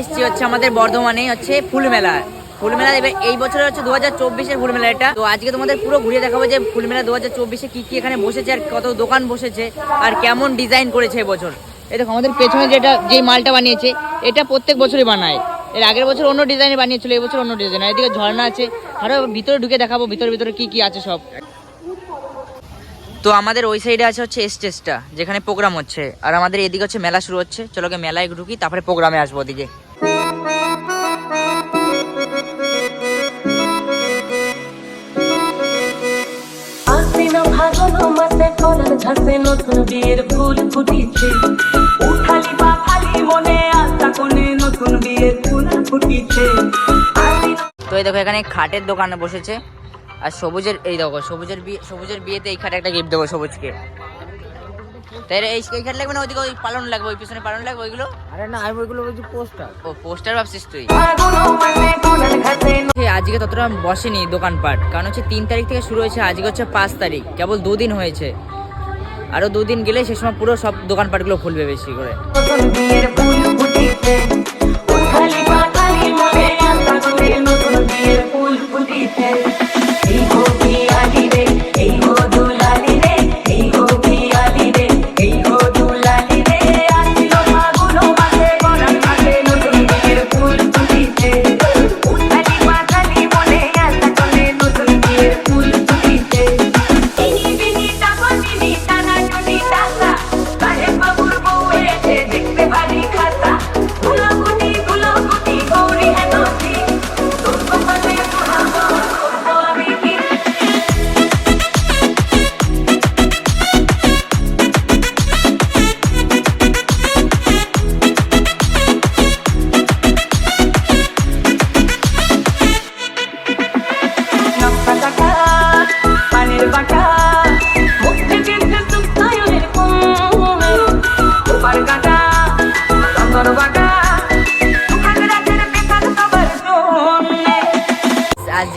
এসেছি হচ্ছে আমাদের বর্ধমানে হচ্ছে ফুল মেলা ফুল মেলা এবার এই বছর হচ্ছে দু হাজার চব্বিশের ফুল মেলা এটা। তো আজকে তোমাদের পুরো ঘুরিয়ে দেখাবো যে ফুল মেলা দু হাজার চব্বিশে কি কি এখানে বসেছে আর কত দোকান বসেছে আর কেমন ডিজাইন করেছে এবছর এই দেখো, আমাদের পেছনে যেটা, যেই মালটা বানিয়েছে, এটা প্রত্যেক বছরই বানায়। এর আগের বছর অন্য ডিজাইনে বানিয়েছিল, এই বছর অন্য ডিজাইন। এদিকে ঝর্ণা আছে, আরও ভিতরে ঢুকে দেখাবো, ভিতরে ভিতরে কি কি আছে সব। তো আমাদের ওই সাইডে আছে হচ্ছে স্টেজটা যেখানে প্রোগ্রাম হচ্ছে। আর আমাদের এদিকে হচ্ছে মেলা শুরু হচ্ছে। চলো মেলায় ঢুকি, তারপরে প্রোগ্রামে আসব ওদিকে। ফলার ঝাসে নতুন বিয়ের ফুল ফুটিছে। উঠালি বা খালি মনে আশা কোনে নতুন বিয়ের ফুল ফুটিছে। তো এই দেখো এখানে খাটের দোকানে বসেছে। আর সবুজের এই দেখো সবুজের বিয়ে সবুজের বিয়েতে এই খাটে একটা গিফট দেবো সবুজকে। তাই এই এই খাট লাগবে না? ওইদিকে ওই পালন লাগবে ওই পিছনে পালন লাগবে ওইগুলো? আরে না আমি ওইগুলো বলছি পোস্টার। ও পোস্টার ভাবছিস তুই? আজকে ততটা বসেনি দোকানপাট। কারণ হচ্ছে তিন তারিখ থেকে শুরু হয়েছে আজকে হচ্ছে পাঁচ তারিখ। কেবল দুদিন হয়েছে। আরও দুদিন গেলে সে সময় পুরো সব দোকানপাটগুলো খুলবে বেশি করে।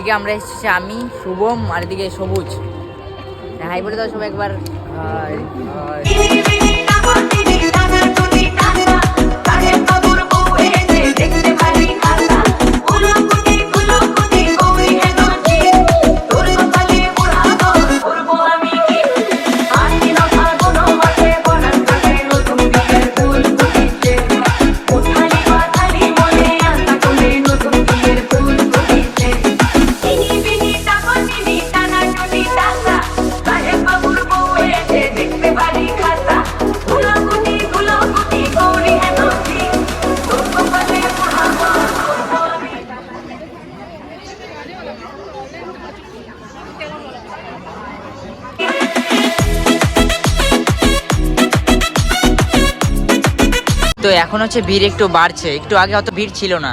আজকে আমরা এসেছি আমি শুভম আর এদিকে সবুজ। হাই বলে দাও সবাই একবার। তো এখন হচ্ছে ভিড় একটু বাড়ছে। একটু আগে অত ভিড় ছিল না।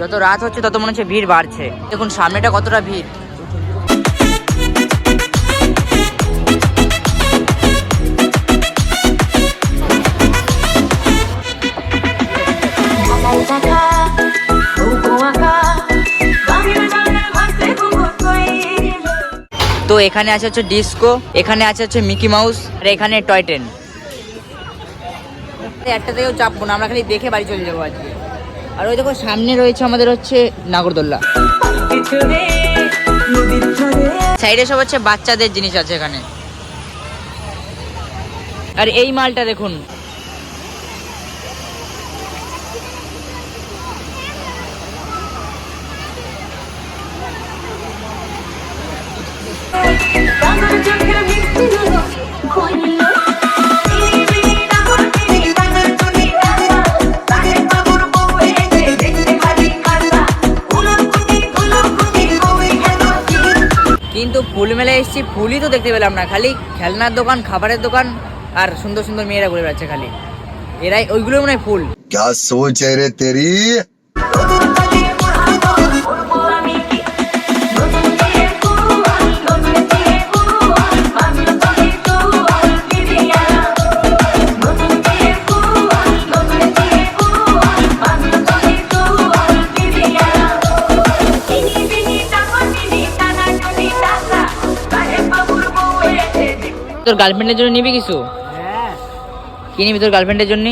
যত রাত হচ্ছে তত মনে হচ্ছে ভিড় বাড়ছে। দেখুন সামনেটা কতটা ভিড়। তো এখানে আছে হচ্ছে ডিস্কো এখানে আছে হচ্ছে মিকি মাউস আর এখানে টয় ট্রেন একটা থেকেও চাপবো না, আমরা খালি দেখে বাড়ি চলে যাব আজকে। আর ওই দেখো, সামনে রয়েছে আমাদের হচ্ছে নাগরদোল্লা। সাইডে সব হচ্ছে বাচ্চাদের জিনিস আছে এখানে। আর এই মালটা দেখুন ফুল মেলায় এসেছি ফুলই তো দেখতে পেলাম না খালি খেলনার দোকান খাবারের দোকান আর সুন্দর সুন্দর মেয়েরা ঘুরে বেড়াচ্ছে খালি এরাই ওইগুলো মনে হয় ফুল क्या सोच है रे तेरी তোর গার্লফ্রেন্ডের জন্য নিবি কিছু? হ্যাঁ। কি নিবি তোর গার্লফ্রেন্ডের জন্য?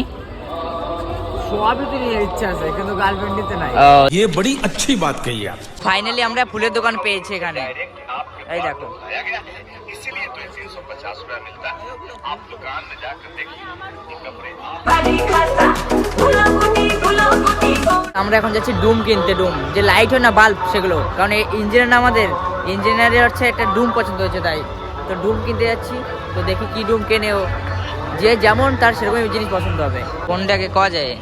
ফাইনালি আমরা ফুলের দোকান পেয়েছি এখানে। এই দেখো। আমরা এখন যাচ্ছি ডুম কিনতে ডুম। যে লাইট হয় না বাল্ব সেগুলো। কারণ ইঞ্জিনিয়ার আমাদের। ইঞ্জিনিয়ারের হচ্ছে একটা ডুম পছন্দ হয়েছে তাই। তো ডুম কিনতে যাচ্ছি। তো দেখি কি ডুম কেনে ও। যে যেমন তার সেরকমই জিনিস পছন্দ হবে। কোনটাকে কওয়া যায়?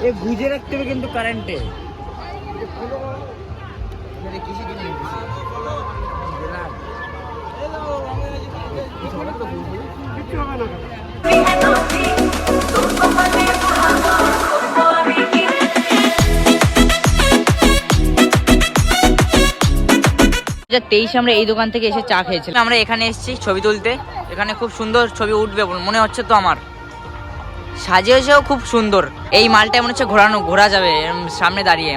এ গুজে রাখতে হবে কিন্তু কারেন্টে বিহানতি তোর তেইশে আমরা এই দোকান থেকে এসে চা খেয়েছিলাম। আমরা এখানে এসেছি ছবি তুলতে। এখানে খুব সুন্দর ছবি উঠবে মনে হচ্ছে তো আমার। সাজিয়েছেও খুব সুন্দর। এই মালটা মনে হচ্ছে ঘোরানো, ঘোরা যাবে সামনে দাঁড়িয়ে।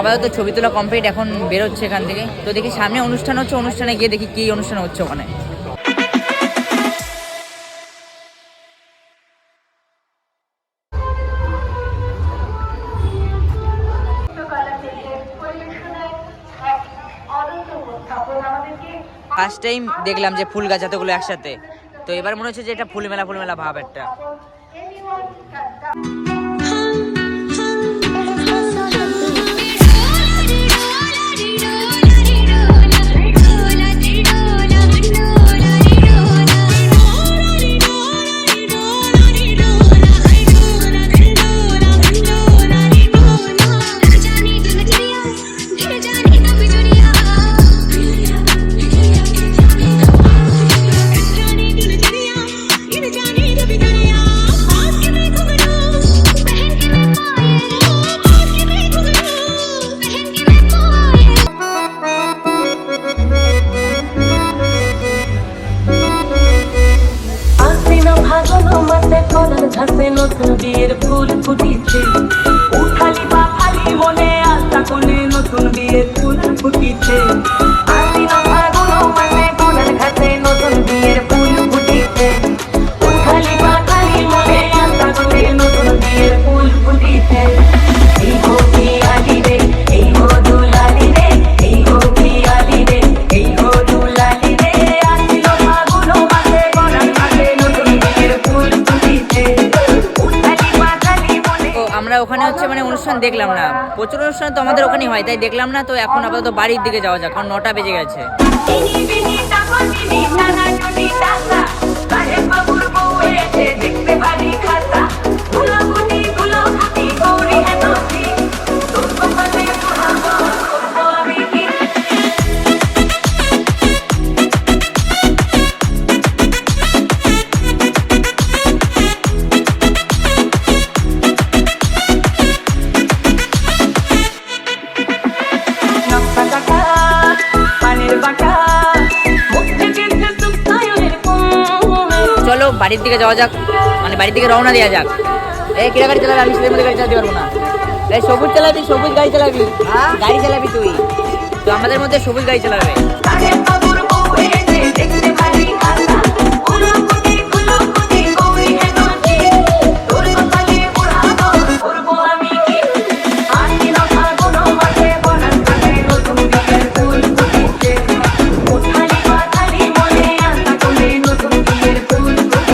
আপাতত ছবি তোলা কমপ্লিট এখন বেরোচ্ছে এখান থেকে। তো দেখি সামনে অনুষ্ঠান হচ্ছে, অনুষ্ঠানে গিয়ে দেখি কি অনুষ্ঠান হচ্ছে ওখানে। ফার্স্ট টাইম দেখলাম যে ফুল গাছ এতগুলো একসাথে। তো এবার মনে হচ্ছে যে এটা ফুল মেলা ফুল মেলা ভাব একটা। আমরা ওখানে হচ্ছে মানে অনুষ্ঠান দেখলাম না। প্রচুর অনুষ্ঠান তো আমাদের ওখানেই হয়, তাই দেখলাম না, তো এখন আপাতত বাড়ির দিকে যাওয়া যাক, কারণ নটা বেজে গেছে। চলো বাড়ির দিকে যাওয়া যাক। মানে বাড়ির দিকে রওনা দেওয়া যাক। এই কিরা গাড়ি চালাবি? আমি সেটার মধ্যে গাড়ি চালাতে পারব না। এই সবুজ চালাবি সবুজ গাড়ি চালাবি। গাড়ি চালাবি তুই। তো আমাদের মধ্যে সবুজ গাড়ি চালাবে।